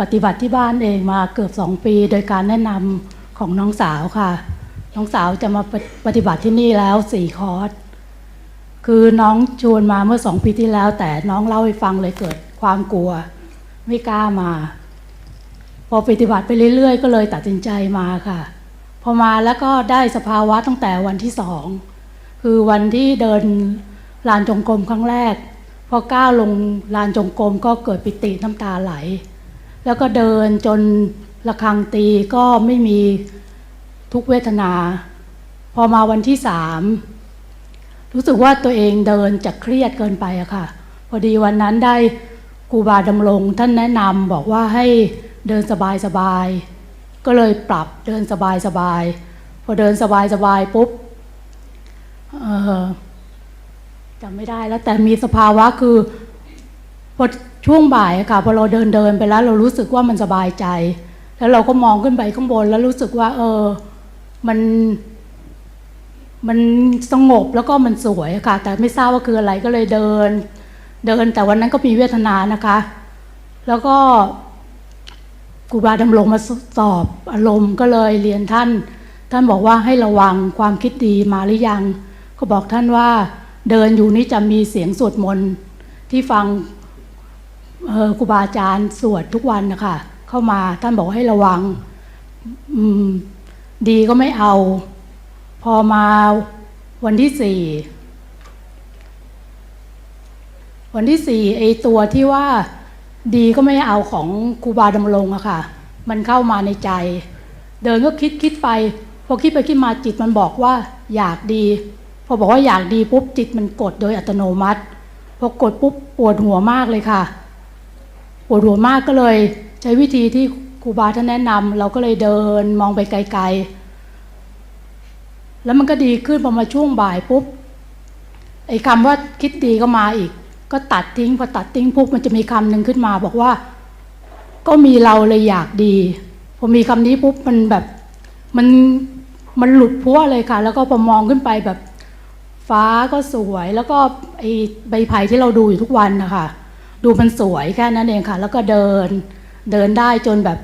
ปฏิบัติที่บ้านเองมาเกือบสองปี โดยการแนะนำของน้องสาวค่ะ น้องสาวจะมาปฏิปฏิบัติที่นี่แล้วสี่คอร์สคือน้องชวนมาเมื่อสองปีที่แล้ว แต่น้องเล่าให้ฟังเลยเกิดความกลัว ไม่กล้ามา พอปฏิบัติไปเรื่อย ๆ ก็เลยตัดสินใจมาค่ะ พอมาแล้วก็ได้สภาวะตั้งแต่วันที่สองคือวันที่เดินลานจงกรมครั้งแรก พอก้าวลงลานจงกรมก็เกิดปิติน้ำตาไหล แล้วก็เดินจนระฆังตีก็ไม่มีทุกเวทนา พอมาวันที่สามรู้สึกว่าตัวเองเดินจะเครียดเกินไปอะค่ะ พอดีวันนั้นได้ครูบาดำรงท่านแนะนำบอกว่าให้เดินสบายสบายๆก็เลยปรับเดินสบายสบายๆพอเดินสบายสบายๆปุ๊บจำไม่ได้แล้วแต่มีสภาวะคือ พอช่วงบ่ายอะค่ะพอเราเดินเดินไปแล้ว เรารู้สึกว่ามันสบายใจ แล้วเราก็มองขึ้นไปข้างบนแล้วรู้สึกว่า เออ มัน มันสงบแล้วก็มันสวยอะค่ะ แต่ไม่ทราบว่าคืออะไรก็เลยเดิน เดินแต่วันนั้นก็มีเวทนานะคะ แล้วก็ครูบาดำรงมาสอบอารมณ์ก็เลยเรียนท่าน ท่านบอกว่าให้ระวังความคิดดีมาหรือยัง ก็บอกท่านว่า เดินอยู่นี่จะมีเสียงสวดมนต์ที่ฟัง ครูบาอาจารย์สวดทุกวันนะคะเข้ามาท่านบอกให้ระวังดีก็ไม่เอา พอมาวันที่สี่วันที่สี่ไอตัวที่ว่าดีก็ไม่เอาของครูบาดำรงอะค่ะ มันเข้ามาในใจ เดินก็คิดคิดไป พอคิดไปคิดมาจิตมันบอกว่าอยากดี พอบอกว่าอยากดีปุ๊บจิตมันกดโดยอัตโนมัติ พอกดปุ๊บปวดหัวมากเลยค่ะ ปวดหัวมากก็เลย ใช้วิธีที่ครูบาท่านแนะนำเราก็เลยเดินมองไปไกลๆ แล้วมันก็ดีขึ้นพอมาช่วงบ่ายปุ๊บไอ้คำว่าคิดดีก็มาอีก ก็ตัดทิ้งพอตัดทิ้งปุ๊บมันจะมีคำหนึ่งขึ้นมา บอกว่า ก็มีเราเลยอยากดีพอมีคำนี้ปุ๊บมันแบบมันมันหลุดพัวเลยค่ะ แล้วก็พอมองขึ้นไปแบบ ฟ้าก็สวย แล้วก็ไอ้ใบไผ่ที่เราดูอยู่ทุกวันนะคะ ดูมันสวยแค่นั้นเองค่ะ แล้วก็เดินเดินได้จนแบบ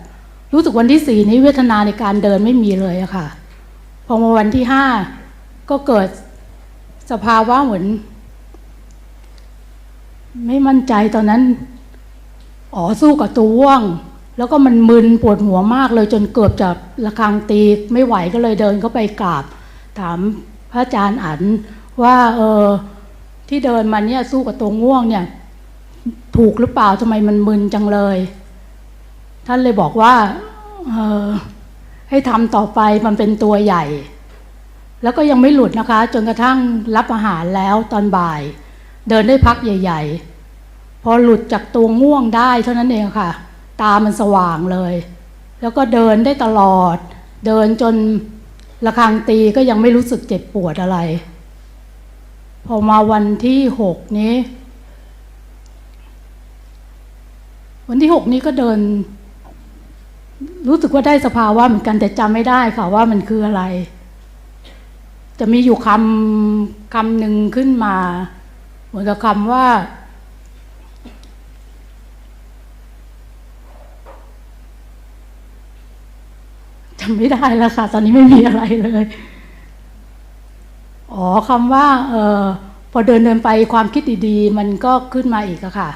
รู้สึกวันที่สี่นี้เวทนาในการเดินไม่มีเลยอะค่ะ พอมาวันที่ห้าก็เกิดสภาวะเหมือน ไม่มั่นใจตอนนั้นอ๋อสู้กับตัวว่วง แล้วก็มันมึนปวดหัวมากเลยจนเกือบจะระฆังตีไม่ไหวก็เลยเดินเข้าไปกราบ ถามพระอาจารย์อันว่า เออที่เดินมาเนี่ยสู้กับตัวง่วงเนี่ย ถูกหรือเปล่าทำไมมันมึนจังเลย ท่านเลยบอกว่าเออให้ทำต่อไปมันเป็นตัวใหญ่ แล้วก็ยังไม่หลุดนะคะ จนกระทั่งรับอาหารแล้วตอนบ่าย เดินได้พักใหญ่ ๆ พอหลุดจากตัวง่วงได้เท่านั้นเองค่ะ ตามันสว่างเลย แล้วก็เดินได้ตลอด เดินจนระฆังตีก็ยังไม่รู้สึกเจ็บปวดอะไร พอมาวันที่หกนี้ วันที่หกนี้ก็เดิน รู้สึกว่าได้สภาวะเหมือนกันแต่จำไม่ได้ค่ะว่ามันคืออะไร จะมีอยู่คำคำหนึ่งขึ้นมา เหมือนกับคำว่า จำไม่ได้แล้วค่ะ ตอนนี้ไม่มีอะไรเลย อ๋อคำว่า เออพอเดินเดินไปความคิดดีๆ มันก็ขึ้นมาอีกอะค่ะ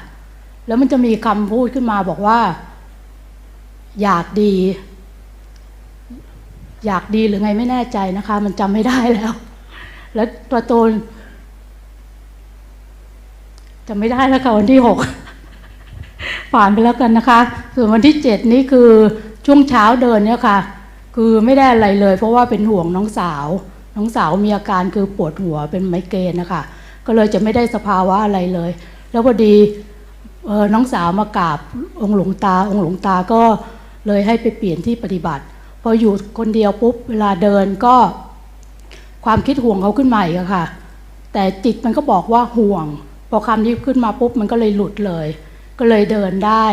แล้วมันจะมีคำพูดขึ้นมาบอกว่า อยากดี อยากดีหรือไงไม่แน่ใจนะคะ มันจำไม่ได้แล้ว แล้วตัวตนจำไม่ได้แล้วค่ะวันที่หกผ่านไปแล้วกันนะคะ ส่วนวันที่เจ็ดนี้คือช่วงเช้าเดินเนี่ยค่ะ คือไม่ได้อะไรเลย เพราะว่าเป็นห่วงน้องสาว น้องสาวมีอาการคือปวดหัวเป็นไมเกรนนะคะก็เลยจะไม่ได้สภาวะอะไรเลย แล้วพอดี น้องสาวมากราบองค์หลวงตา องค์หลวงตาก็เลยให้ไปเปลี่ยนที่ปฏิบัติ พออยู่คนเดียวปุ๊บเวลาเดินก็ความคิดห่วงเขาขึ้นมาอีกค่ะ แต่จิตมันก็บอกว่าห่วง พอคำนี้ขึ้นมาปุ๊บมันก็เลยหลุดเลย ก็เลยเดินได้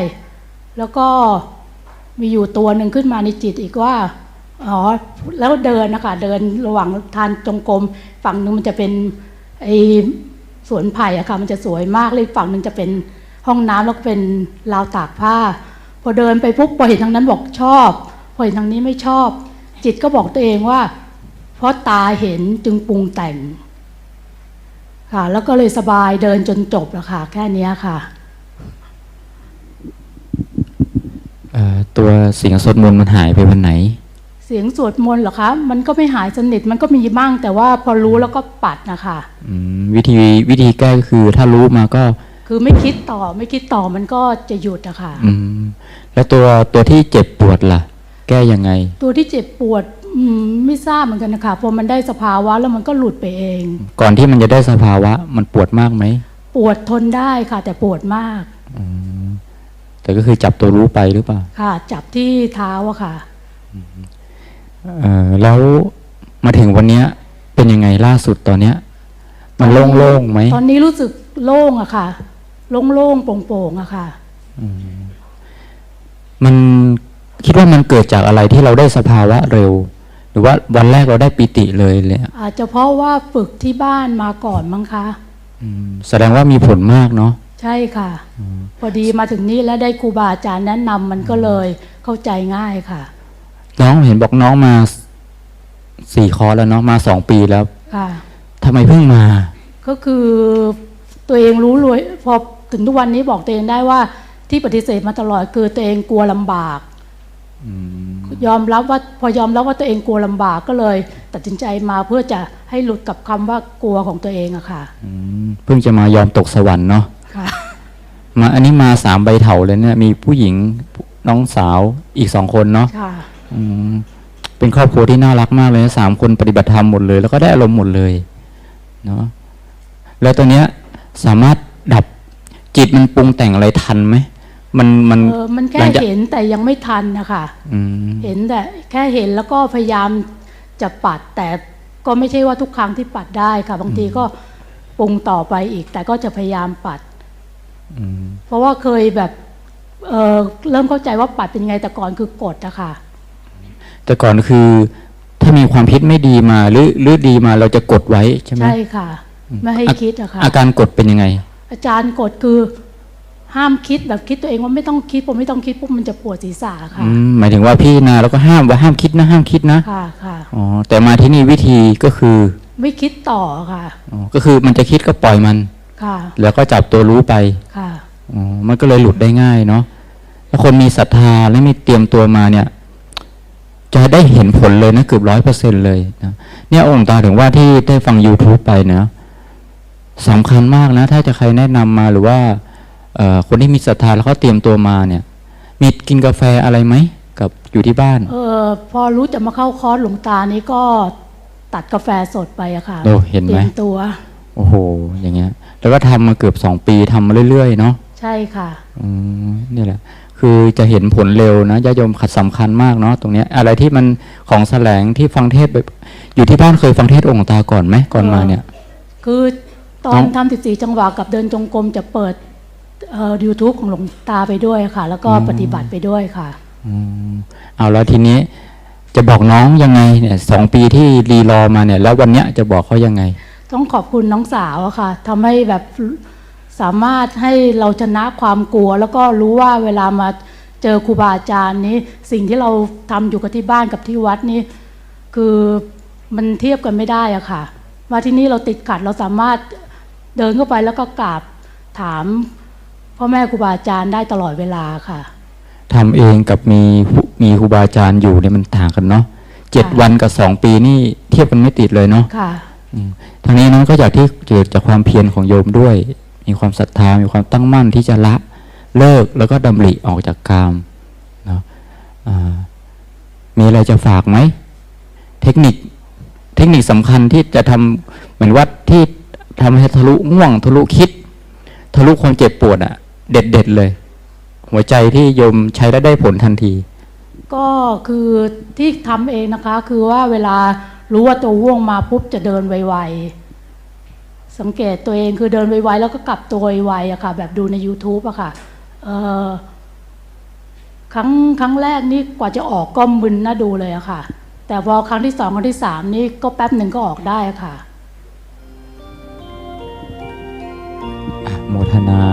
แล้วก็มีอยู่ตัวหนึ่งขึ้นมาในจิตอีกว่าอ๋อแล้วเดินนะคะเดินระหว่างทานจงกรมฝั่งหนึงมันจะเป็นไอสวนไผ่อะค่ะมันจะสวยมากเลยฝั่งหนึ่งจะเป็น ห้องน้ำแล้วก็เป็นราวตากผ้าพพอเดินไปปุ๊บพอเห็นทางนั้นบอกชอบ พอเห็นทางนี้ไม่ชอบ จิตก็บอกตัวเองว่า เพราะตาเห็นจึงปรุงแต่ง ค่ะ แล้วก็เลยสบายเดินจนจบแล้วค่ะ แค่เนี้ยค่ะเอ่อตัวเสียงสวดมนต์มันหายไปวันไหน เสียงสวดมนต์เหรอคะ มันก็ไม่หายสนิทมันก็มีบ้างแต่ว่าพอรู้แล้วก็ปัดนะคะอืมวิธีวิธีแก้ก็คือถ้ารู้มาก็ คือไม่คิดต่อไม่คิดต่อมันก็จะหยุดอะค่ะอืมแล้วตัวตัวที่เจ็บปวดล่ะ แก้ยังไง ตัวที่เจ็บปวดอืมไม่ทราบเหมือนกันนะคะพอมันได้สภาวะแล้วมันก็หลุดไปเอง ก่อนที่มันจะได้สภาวะ มันปวดมากไหมปวดทนได้ค่ะ แต่ปวดมาก แต่ก็คือจับตัวรู้ไปหรือเปล่าค่ะ จับที่เท้าอะค่ะ เอ่อแล้วมาถึงวันเนี้ย เป็นยังไงล่าสุดตอนเนี้ย มันโล่งๆไหมตอนนี้รู้สึกโล่งอะค่ะ โล่งๆโปร่งๆอะค่ะมันคิดว่ามันเกิดจากอะไรที่เราได้สภาวะเร็ว หรือว่าวันแรกเราได้ปิติเลยเลยอะอาจจะเพราะว่าฝึกที่บ้านมาก่อนมั้งคะอืมแสดงว่ามีผลมากเนาะใช่ค่ะพอดีมาถึงนี่แล้วได้ครูบาอาจารย์แนะนำมันก็เลยเข้าใจง่ายค่ะ น้องเห็นบอกน้องมาสี่คอร์สแล้วเนาะมาสองปีแล้ว ค่ะทำไมเพิ่งมา ก็คือตัวเองรู้รวยพอ ถึงทุกวันนี้บอกตัวเองได้ว่าที่ปฏิเสธมาตลอดคือตัวเองกลัวลำบากยอมรับว่าพอยอมรับว่าตัวเองกลัวลำบากก็เลย ตัดสินใจมาเพื่อจะให้หลุดกับคำว่ากลัวของตัวเองอะค่ะอืมเพิ่งจะมายอมตกสวรรค์เนาะค่ะมาอันนี้มาสามใบเถาเลยเนี่ยมีผู้หญิงน้องสาวอีกสองคนเนาะค่ะอืมเป็นครอบครัวที่น่ารักมากเลยนะสามคนปฏิบัติธรรมหมดเลย แล้วก็ได้อารมณ์หมดเลยเนาะแล้วตัวเนี้ยสามารถดับ จิตมันปรุงแต่งอะไรทันไหมมันมันเออมันแค่หลังจากเห็นแต่ยังไม่ทันนะคะอืมเห็นแต่แค่เห็นแล้วก็พยายามจะปัด แต่ก็ไม่ใช่ว่าทุกครั้งที่ปัดได้ค่ะ บางทีก็ปรุงต่อไปอีก แต่ก็จะพยายามปัดอืมเพราะว่าเคยแบบเออเริ่มเข้าใจว่าปัดเป็นไงแต่ก่อนคือกดอะค่ะ แต่ก่อนคือถ้ามีความคิดไม่ดีมาหรือหรือดีมาเราจะกดไว้ใช่ไหมใช่ค่ะ ไม่ให้คิดอะค่ะอาการกดเป็นยังไง อาจารย์กดคือ ห้ามคิดแบบคิดตัวเองว่าไม่ต้องคิดผมไม่ต้องคิดปุ๊บมันจะปวดศีรษะค่ะอืมหมายถึงว่าพี่นาแล้วก็ห้ามว่าห้ามคิดนะห้ามคิดนะค่ะค่ะอ๋อแต่มาที่นี่วิธีก็คือ ไม่คิดต่อค่ะอ๋อก็คือมันจะคิดก็ปล่อยมันค่ะ แล้วก็จับตัวรู้ไปค่ะอ๋อมันก็เลยหลุดได้ง่ายเนาะถ้าคนมีศรัทธาและไม่เตรียมตัวมาเนี่ยจะได้เห็นผลเลยนะเกือบร้อยเปอร์เซ็นเลยนะเนี่ยองค์ตาถึงว่าที่ได้ฟัง YouTube ไปเนะ สำคัญมากนะ ถ้าจะใครแนะนำมาหรือว่าเอ่อคนที่มีศรัทธาแล้วเขาเตรียมตัวมาเนี่ย มีกินกาแฟอะไรไหมกับอยู่ที่บ้าน เออพอรู้จะมาเข้าคอร์สหลวงตานี้ก็ตัดกาแฟสดไปอะค่ะโอ้เห็นไหมตรียมตัวโอ้โห อย่างเงี้ย แล้วก็ทำมาเกือบสองปีทำมาเรื่อยๆเนาะใช่ค่ะอืมนี่แหละ คือจะเห็นผลเร็วนะญาติโยมขัดสำคัญมากเนาะตรงเนี้ย อะไรที่มันของแสลงที่ฟังเทศแบบอยู่ที่บ้านเคยฟังเทศองค์ตาก่อนไหมก่อนมาเนี่ย คือ ตอน้นองทำสิบสี่จังหวะกับเดินจงกรมจะเปิดเอ่อ YouTube ของหลวงตาไปด้วยค่ะ แล้วก็ปฏิบัติไปด้วยค่ะอืมเอาแล้วทีนี้จะบอกน้องยังไงเนี่ยสองปีที่รีรอมาเนี่ย แล้ววันเนี้ยจะบอกเขายังไง ต้องขอบคุณน้องสาวอะค่ะทำให้แบบสามารถให้เราชนะความกลัว แล้วก็รู้ว่าเวลามาเจอครูบาอาจารย์นี้ สิ่งที่เราทำอยู่กับที่บ้านกับที่วัดนี้คือมันเทียบกันไม่ได้อะค่ะมาที่นี่เราติดขัดเราสามารถ เดินเข้าไปแล้วก็กราบถามพ่อแม่ครูบาอาจารย์ได้ตลอดเวลาค่ะทำเองกับมีผู้มีครูบาอาจารย์อยู่เนี่ยมันต่างกันเนาะเจ็ดค่ะวันกับสองปีนี่เทียบกันไม่ติดเลยเนาะค่ะอืมทางนี้น้องก็อยากที่เกิดจากความเพียรของโยมด้วย มีความศรัทธา มีความตั้งมั่นที่จะละเลิกแล้วก็ดำริออกจากกามเนาะอ่ามีอะไรจะฝากไหม เทคนิค เทคนิคสำคัญที่จะทำเหมือนวัดที่ ทำให้ทะลุง่วงทะลุคิด ทะลุความเจ็บปวดอะเด็ดเด็ดเลย หัวใจที่โยมใช้แล้วได้ผลทันที ก็คือที่ทำเองนะคะ คือว่าเวลารู้ว่าตัวว่วงมาปุ๊บจะเดินไวๆสังเกตตัวเองคือเดินไวๆแล้วก็กลับตัวไวๆอะค่ะ แบบดูใน YouTube อะค่ะเอ่อครั้งครั้งแรกนี่กว่าจะออกก็มึนน่าดูเลยอะค่ะ แต่พอครั้งที่สองครั้งที่สามนี่ก็แป๊บหนึ่งก็ออกได้อะคะ่ะ โมทนา